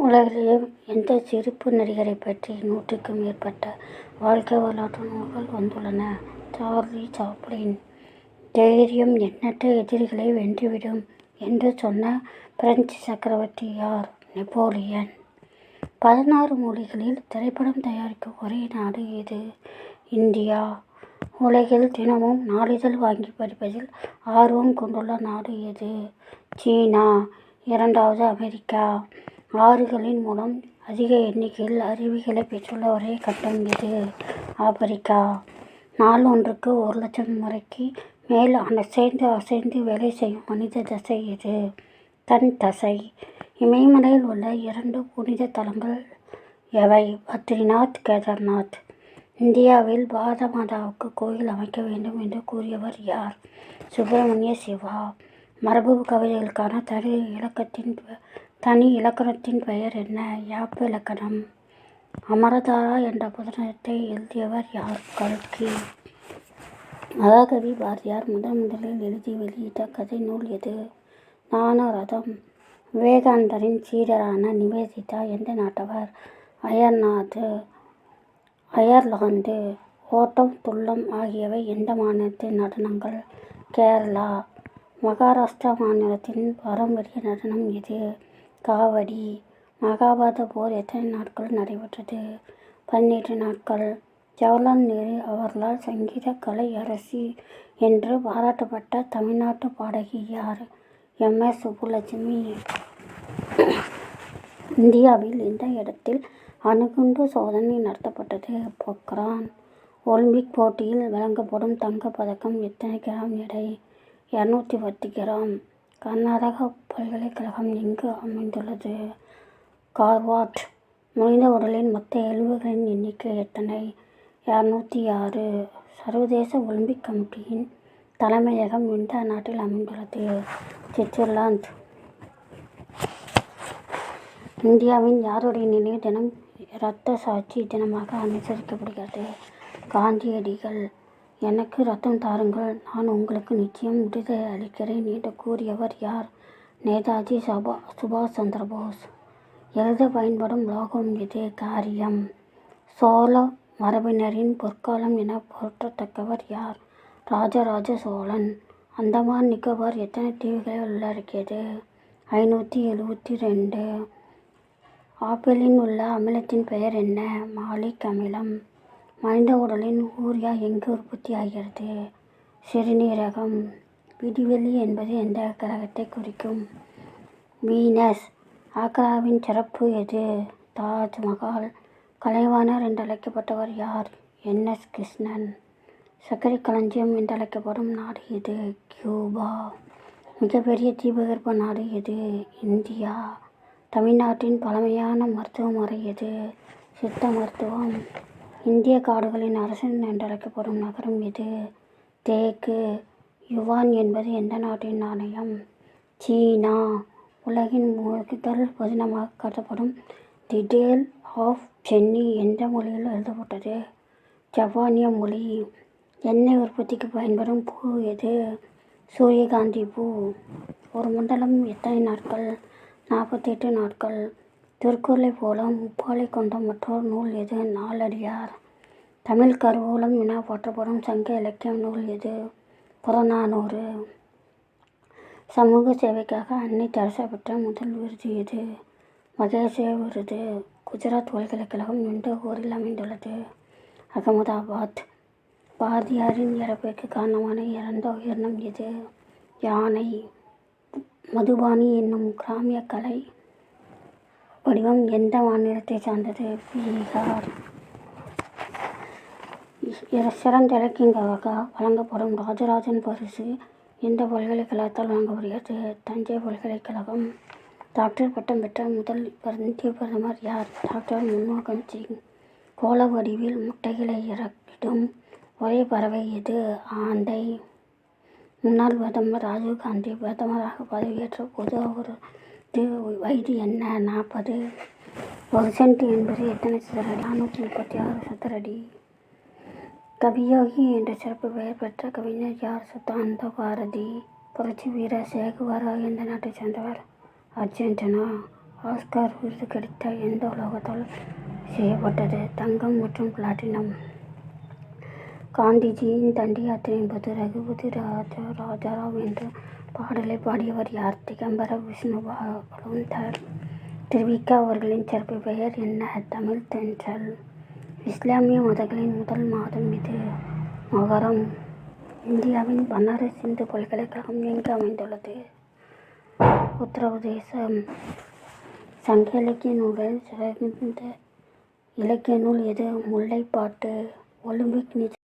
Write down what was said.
உலகிலேயே எந்த சிரிப்பு நடிகரைப் பற்றி நூற்றுக்கும் மேற்பட்ட வாழ்க்கை வரலாற்று நூல்கள் வந்துள்ளன. சார்லி சாப்ளின் தைரியம் எண்ணற்ற எதிரிகளை வென்றுவிடும் என்று சொன்ன பிரெஞ்சு சக்கரவர்த்தி யார்? நெப்போலியன். பதினாறு மொழிகளில் திரைப்படம் தயாரிக்கும் ஒரே நாடு எது? இந்தியா. உலகில் தினமும் நாளிதழ் வாங்கி படிப்பதில் ஆர்வம் கொண்டுள்ள நாடு எது? சீனா. இரண்டாவது அமெரிக்கா. ஆறுகளின் மூலம் அதிக எண்ணிக்கையில் அருவிகளை பெற்றுள்ள ஒரே கண்டம் இது ஆப்பிரிக்கா. நாள் ஒன்றுக்கு ஒரு லட்சம் முறைக்கு மேல் அசைந்து அசைந்து வேலை செய்யும் மனித தசை இது தன் தசை. இமயமலையில் உள்ள இரண்டு புனித தலங்கள் எவை? பத்ரிநாத் கேதார்நாத். இந்தியாவில் பாரத மாதாவுக்கு கோயில் அமைக்க வேண்டும் என்று கூறியவர் யார்? சுப்பிரமணிய சிவா. மரபு கவிதைகளுக்கான தனி இலக்கத்தின் தனி இலக்கணத்தின் பெயர் என்ன? யாப்பு இலக்கணம் அமரதாரா என்ற புதினத்தை எழுதியவர் யார்? கல்கி. மகாகவி பாரதியார் முதன் முதலில் எழுதி வெளியிட்ட கதை நூல் எது? நானரதம் விவேகானந்தரின் சீடரான நிவேதிதா எந்த நாட்டவர்? அயர்லாந்து. ஓட்டம் துள்ளம் ஆகியவை எந்த மாநிலத்தின் நடனங்கள்? கேரளா. மகாராஷ்டிரா மாநிலத்தின் பாரம்பரிய நடனம் எது? காவடி. மகாபாரத போர் எத்தனை நாட்கள் நடைபெற்றது? பதினெட்டு நாட்கள். ஜவஹர்லால் நேரு அவர்களால் சங்கீத கலை அரசி என்று பாராட்டப்பட்ட தமிழ்நாட்டு பாடகி யார்? எம். எஸ். சுப்புலட்சுமி. இந்தியாவில் எந்த இடத்தில் அணுகுண்டு சோதனை நடத்தப்பட்டது? பொக்ரான். ஒலிம்பிக் போட்டியில் வழங்கப்படும் தங்கப் பதக்கம் எத்தனை கிராம் எடை? இரநூத்தி பத்து கிராம். கர்நாடக பல்கலைக்கழகம் எங்கு அமைந்துள்ளது? கார்வாட் மனித உடலின் மொத்த எலும்புகளின் எண்ணிக்கை எத்தனை? இரநூத்தி ஆறு. சர்வதேச ஒலிம்பிக் கமிட்டியின் தலைமையகம் எந்த நாட்டில் அமைந்துள்ளது? சுவிட்சர்லாந்து. இந்தியாவின் யாருடைய நினைவு தினம் இரத்த சாட்சி தினமாக அனுசரிக்கப்படுகிறது? காந்தியடிகள். எனக்கு ரத்தம் தாருங்கள் நான் உங்களுக்கு நிச்சயம் விடுதலை அளிக்கிறேன் என்று கூறியவர் யார்? நேதாஜி சுபாஷ் சந்திரபோஸ் எழுத பயன்படும் உலோகம் இது காரியம் சோழ மரபினரின் பொற்காலம் என போற்றத்தக்கவர் யார்? ராஜராஜ சோழன். அந்தமான் நிக்கோபார் எத்தனை தீவுகளை உள்ளடக்கியது? ஐநூற்றி எழுபத்தி ரெண்டு ஆப்பிளில் உள்ள அமிலத்தின் பெயர் என்ன? மாலிக் அமிலம். மனித உடலின் யூரியா எங்கு உற்பத்தியாகிறது? சிறுநீரகம். விடிவெளி என்பது எந்த கிரகத்தைக் குறிக்கும்? வீனஸ். ஆக்ராவின் சிறப்பு எது? தாஜ்மஹால் கலைவாணர் என்றழைக்கப்பட்டவர் யார்? என். எஸ். கிருஷ்ணன். சர்க்கரை களஞ்சியம் என்றழைக்கப்படும் நாடு எது? கியூபா. மிகப்பெரிய தீபகற்ப நாடு எது? இந்தியா. தமிழ்நாட்டின் பழமையான மருத்துவ முறை எது? சித்த மருத்துவம். இந்திய காடுகளின் அரசன் என்றழைக்கப்படும் நகரம் இது தேக்கு. யுவான் என்பது எந்த நாட்டின் நாணயம்? சீனா. உலகின் முதல் புதினமாக கருதப்படும் தி டேல் ஆஃப் பென்னி எந்த மொழியில் எழுதப்பட்டது? ஜப்பானிய மொழி. எண்ணெய் உற்பத்திக்கு பயன்படும் பூ எது? சூரியகாந்தி பூ. ஒரு மண்டலம் எத்தனை நாட்கள்? நாற்பத்தெட்டு நாட்கள். திருக்குறளை போல முப்பாலை கொண்ட மற்றொரு நூல் எது? நாலடியார். தமிழ்க் கருவூலம் என போற்றப்படும் சங்க இலக்கிய நூல் எது? புறநானூறு. சமூக சேவைக்காக அன்னை தெரசா பெற்ற முதல் விருது எது? மகசே விருது. குஜராத் பல்கலைக்கழகம் எந்த ஊரில் அமைந்துள்ளது? அகமதாபாத். பாரதியாரின் இறப்பிற்கு காரணமான இறந்த உயிரினம் எது? யானை. மதுபானி என்னும் கிராமிய கலை வடிவம் எந்த மாநிலத்தை சார்ந்தது? பீகார். சிறந்த இலக்கியங்களுக்காக வழங்கப்படும் ராஜராஜன் பரிசு எந்த பல்கலைக்கழகத்தால் வழங்கப்படுகிறது? தஞ்சை பல்கலைக்கழகம். டாக்டர் பட்டம் பெற்ற முதல் இந்திய பிரதமர் யார்? டாக்டர் மன்மோகன் சிங். கோல வடிவில் முட்டைகளை இறக்கிடும் ஒரே பறவை இது ஆண்டை முன்னாள் பிரதமர் ராஜீவ் காந்தி பிரதமராக பதவியேற்ற போது அவர் வயது என்ன? நாற்பது. ஒரு சென்ட் என்பது எத்தனை சதுர நானூற்றி முப்பத்தி ஆறு சதுரடி கவியோகி என்ற சிறப்பு பெயர் பெற்ற கவிஞர் யார்? சுத்தானந்த பாரதி. புரட்சி வீரர் சேகுவாரா எந்த நாட்டைச் சேர்ந்தவர்? அர்ஜென்டினா. ஆஸ்கார் விருது கிடைத்த எந்த உலோகத்தால் செய்யப்பட்டது தங்கம் மற்றும் பிளாட்டினம் காந்திஜியின் தண்டி யாத்திரையின் போது ரகுபதி ராஜா ராஜாராவ் என்ற பாடலை பாடியவர் யார்? திகம்பர விஷ்ணு பகவந்தர் திருவிக்கா அவர்களின் சிறப்பு பெயர் என்ன? தமிழ் தென்றல். இஸ்லாமிய மதங்களின் முதல் மாதம் இது. மகரம். இந்தியாவின் பனாரஸ் இந்து பல்கலைக்கழகம் எங்கு அமைந்துள்ளது? உத்தரப்பிரதேசம். சங்க இலக்கிய நூலில் சிறந்த இலக்கிய நூல் எது? முல்லைப்பாட்டு. ஒலிம்பிக் நீச்சல்